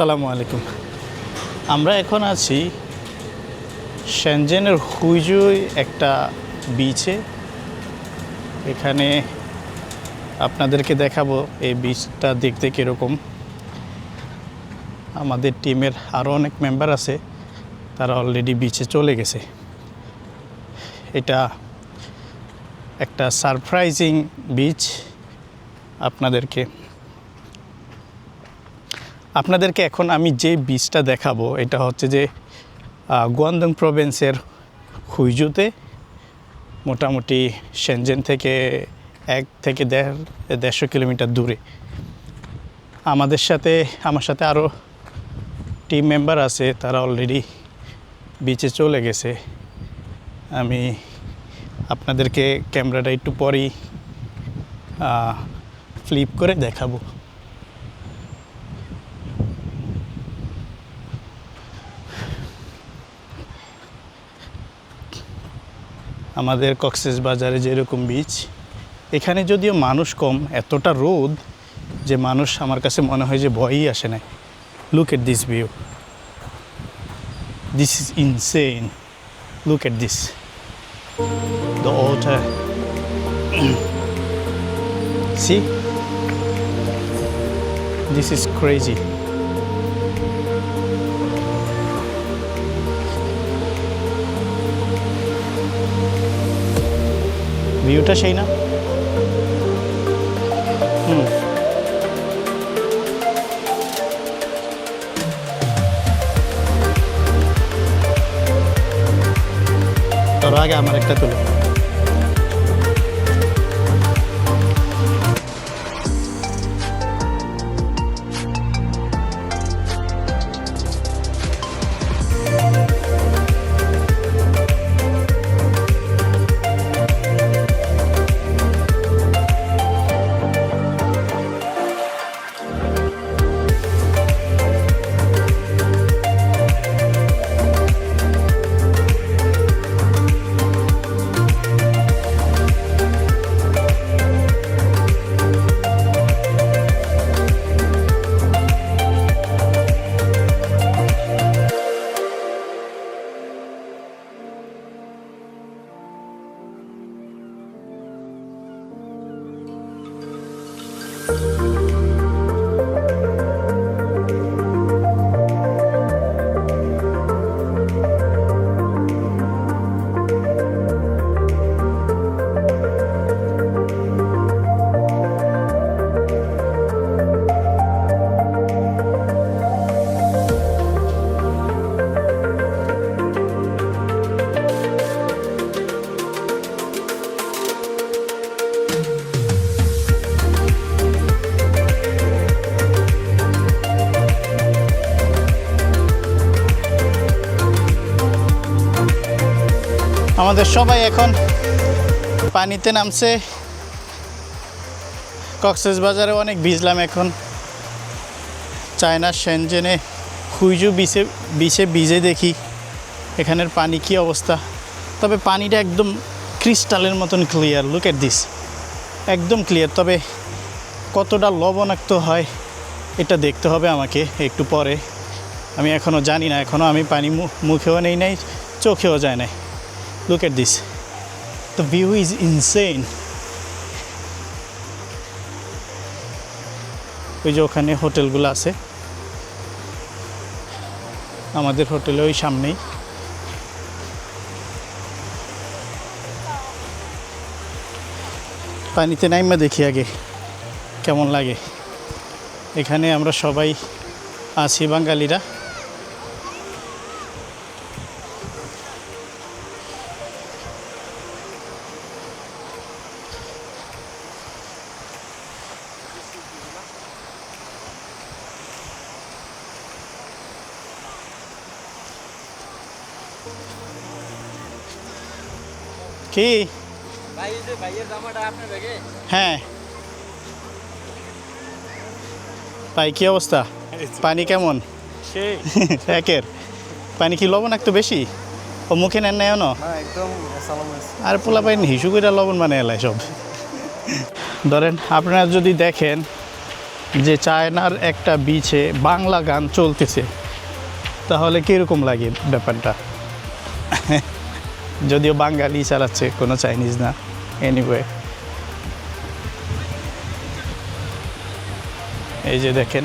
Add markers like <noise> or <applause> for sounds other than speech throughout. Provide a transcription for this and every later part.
আসসালামু আলাইকুম। আমরা এখন আছি শ্যানজেনের হুইজুই একটা বিচে এখানে আপনাদেরকে দেখাবো এই বিচটা দেখতে কীরকম। আমাদের টিমের আরও অনেক মেম্বার আছে, তারা অলরেডি বিচে চলে গেছে। এটা একটা সারপ্রাইজিং বিচ আপনাদেরকে আপনাদেরকে এখন আমি যে বীজটা দেখাবো, এটা হচ্ছে যে গুয়ান্দং প্রভিন্সের হুইজুতে মোটামুটি সেনজেন থেকে এক থেকে দেড়, দেড়শো কিলোমিটার দূরে। আমাদের সাথে, আমার সাথে আরও টিম মেম্বার আছে, তারা অলরেডি বিচে চলে গেছে। আমি আপনাদেরকে ক্যামেরাটা একটু পরেই ফ্লিপ করে দেখাবো। আমাদের কক্সেস বাজারে যেরকম বীজ, এখানে যদিও মানুষ কম, এতটা রোদ যে মানুষ আমার কাছে মনে হয় যে ভয়ই আসে না look at this view this is insane look at this the sea this is crazy ভিউটা সেই না? হুম। তার আগে আমার একটা তুলো। আমাদের সবাই এখন পানিতে নামছে। কক্সেস বাজারে অনেক ভিজলাম এখন। চায়না সেনজেনে হুইজু বিচে বিচে ভিজে দেখি এখানের পানি কি অবস্থা। তবে পানিটা একদম ক্রিস্টালের মতন ক্লিয়ার লুক এট দিস একদম ক্লিয়ার, তবে কতটা লবণাক্ত হয় এটা দেখতে হবে আমাকে একটু পরে। আমি এখনও জানি না এখনও আমি পানি মুখেও নেই নাই, চোখেও যায় নাই। Look at this. The view is insane. ওই যে ওখানে হোটেলগুলো আছে আমাদের হোটেলে ওই সামনেই পানিতে নাইমা দেখি আগে, কেমন লাগে এখানে আমরা সবাই আছি বাঙালিরা কি? হ্যাঁ। ভাই কি অবস্থা? পানি কেমন? সেই <laughs> একের। পানি কি লবণ একটু বেশি? ও মুখে নেন নাই না হ্যাঁ আর পোলা পাইন হিসু করে লবণ মানে এলাই সব। ধরেন আপনারা যদি দেখেন যে চায়নার একটা বিচে বাংলা গান চলতেছে তাহলে কীরকম লাগে ব্যাপারটা? যদিও বাঙালি চালাচ্ছে কোনো চাইনিজ না। এনিওয়ে এই যে দেখেন।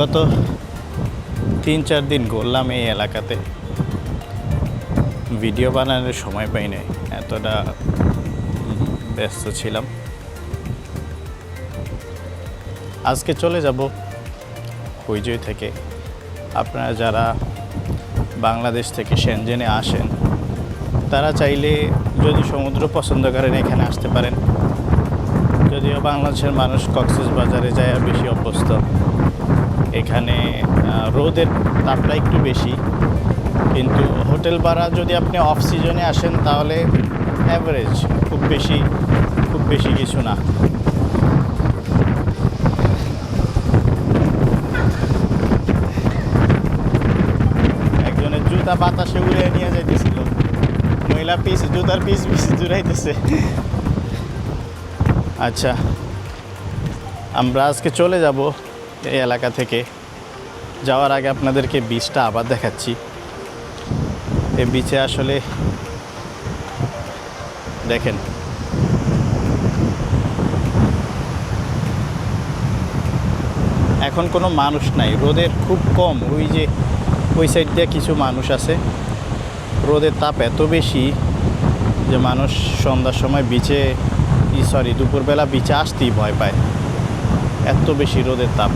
গত তিন চার দিন ঘুরলাম এই এলাকাতে। ভিডিও বানানোর সময় পাই নাই, এতটা ব্যস্ত ছিলাম। আজকে চলে যাব হুইজয় থেকে। আপনারা যারা বাংলাদেশ থেকে সেনজেনে আসেন, তারা চাইলে যদি সমুদ্র পছন্দ করেন এখানে আসতে পারেন। যদিও বাংলাদেশের মানুষ কক্সেস বাজারে যায় বেশি অভ্যস্ত। এখানে রোদের তাপটা একটু বেশি। কিন্তু হোটেল ভাড়া যদি আপনি অফ সিজনে আসেন, তাহলে অ্যাভারেজ খুব বেশি খুব বেশি কিছু না। একজনের জুতা বাতাসে উড়ে নিয়ে যাইতেছিল। মহিলা পিস জুতার পিস পিস জুড়াইতেছে। আচ্ছা আমরা আজকে চলে যাব। এই এলাকা থেকে যাওয়ার আগে আপনাদেরকে বীজটা আবার দেখাচ্ছি। এই বিচে আসলে দেখেন। এখন কোনো মানুষ নাই, রোদের খুব কম। ওই যে, ওই সাইড দিয়ে কিছু মানুষ আছে। রোদের তাপ এত বেশি যে মানুষ সন্ধ্যার সময় বিচে সরি দুপুরবেলা বিচে আসতেই ভয় পায়। এত বেশি রোদের তাপ।